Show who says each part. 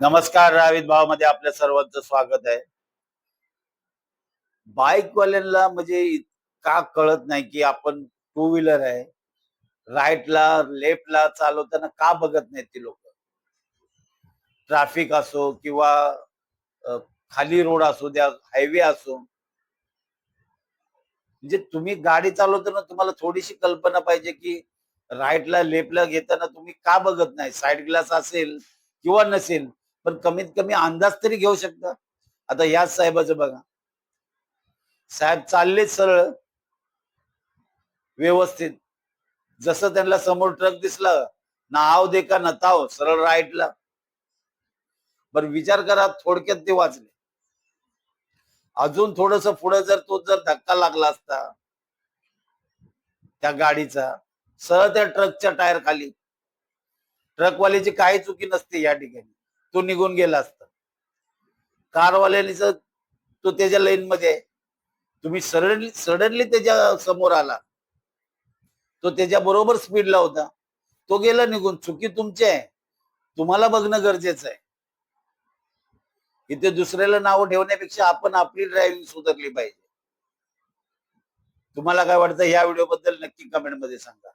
Speaker 1: नमस्कार रावित भावामध्ये आपल्या सर्वांचं स्वागत आहे. बाईकवाल्यांना म्हणजे का कळत नाही की आपण टू व्हीलर आहे. राईटला लेफ्टला चालवताना का बघत नाहीत ती लोक? ट्रॅफिक असो किंवा खाली रोड असो द्या हायवे असो. म्हणजे तुम्ही गाडी चालवताना तुम्हाला थोडीशी कल्पना पाहिजे की राईटला लेफ्टला घेताना तुम्ही का बघत नाही? साईड ग्लास असेल किंवा नसेल पण कमीत कमी अंदाज तरी घेऊ शकता. आता याच साहेबाचं बघा. साहेब चालले सरळ. व्यवस्थित. जसं त्यांना समोर ट्रक दिसला ना आव दे का न ताव सरळ राईटला. बर विचार करा थोडक्यात ते वाचले. अजून थोडस पुढे जर तो जर धक्का लागला असता त्या गाडीचा सरळ त्या ट्रकच्या टायर खाली ट्रकवाल्याची काही चुकी नसते या ठिकाणी. तो निघून गेला असता. कारवाल्यानीच तो त्याच्या लाईन मध्ये आहे तुम्ही सडनली सडनली त्याच्यासमोर आला. तो त्याच्या बरोबर स्पीडला होता. तो गेला निघून. चुकी तुमची आहे. तुम्हाला बघणं गरजेचं आहे. इथे दुसऱ्याला नाव ठेवण्यापेक्षा आपण आपली ड्रायव्हिंग सुधारली पाहिजे. तुम्हाला काय वाटतं? या व्हिडिओ बद्दल नक्की कमेंटमध्ये सांगा.